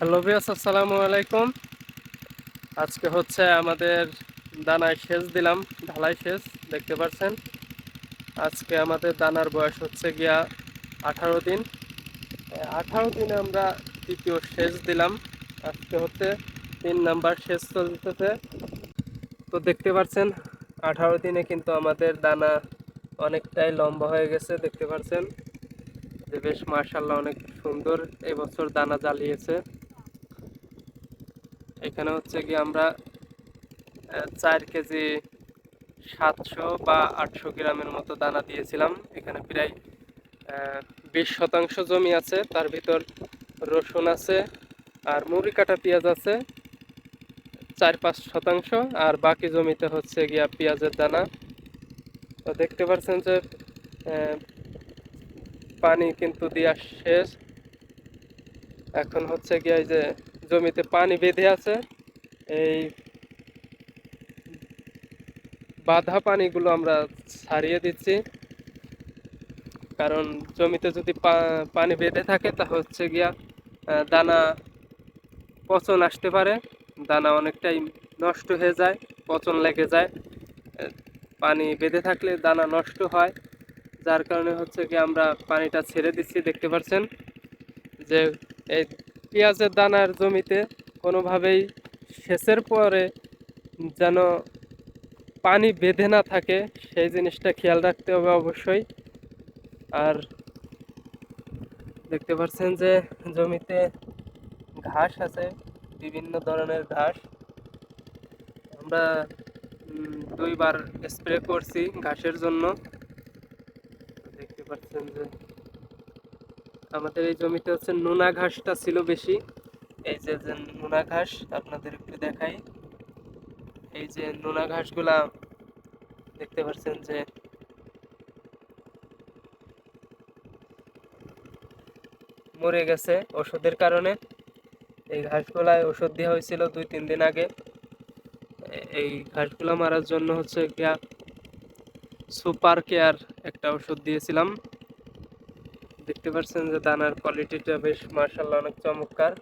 Hello বিয়াস আসসালামু আলাইকুম। আজকে হচ্ছে আমাদের দানায় সেচ দিলাম, ঢালাই সেচ, দেখতে পাচ্ছেন। আজকে আমাদের দানার বয়স হচ্ছে গিয়া আঠারো দিন। আঠারো দিনে আমরা দ্বিতীয় সেচ দিলাম। আজকে হচ্ছে তিন নাম্বার সেচ চলতেছে। তো দেখতে পাচ্ছেন, আঠারো দিনে কিন্তু আমাদের দানা অনেকটাই লম্বা হয়ে গেছে, দেখতে পাচ্ছেন। যে বেশ মার্শাল্লাহ অনেক সুন্দর এবছর দানা জ্বালিয়েছে। এখানে হচ্ছে কি আমরা চার কেজি সাতশো বা আটশো গ্রামের মতো দানা দিয়েছিলাম। এখানে প্রায় বিশ শতাংশ জমি আছে, তার ভিতর রসুন আছে আর মুড়ি কাটা পেঁয়াজ আছে, চার পাঁচ শতাংশ। আর বাকি জমিতে হচ্ছে গিয়া পেঁয়াজের দানা। তো দেখতে পাচ্ছেন যে পানি কিন্তু দেওয়া শেষ। এখন হচ্ছে গিয়া যে জমিতে পানি বেঁধে আছে। এই বাধা পানিগুলো আমরা ছাড়িয়ে দিচ্ছি। কারণ জমিতে যদি পানি বেঁধে থাকে, তা হচ্ছে গিয়া দানা পচন আসতে পারে। দানা অনেকটাই নষ্ট হয়ে যায়, পচন লেগে যায়। পানি বেঁধে থাকলে দানা নষ্ট হয়। যার কারণে হচ্ছে কি আমরা পানিটা ছেড়ে দিচ্ছি, দেখতে পাচ্ছেন। যে এই পেঁয়াজের দানার জমিতে কোনোভাবেই সেচের পরে যেন পানি বেঁধে না থাকে, সেই জিনিসটা খেয়াল রাখতে হবে অবশ্যই। আর দেখতে পাচ্ছেন যে জমিতে ঘাস আছে, বিভিন্ন ধরনের ঘাস। আমরা দুইবার স্প্রে করছি ঘাসের জন্য। দেখতে পাচ্ছেন যে আমাদের এই জমিতে হচ্ছে নোনা ঘাসটা ছিল বেশি। এই যে যে নোনা ঘাস, আপনাদের একটু দেখাই। এই যে নোনা ঘাসগুলা দেখতে পাচ্ছেন যে মরে গেছে ওষুধের কারণে। এই ঘাসগুলায় ওষুধ দেওয়া হয়েছিল দুই, তিন দিন আগে। এই ঘাসগুলা মারার জন্য হচ্ছে গিয়া সুপার কেয়ার একটা ওষুধ দিয়েছিলাম। দেখতে পাচ্ছেন যে দানার কোয়ালিটিটা বেশ মার্শাল্লাহ অনেক চমৎকার।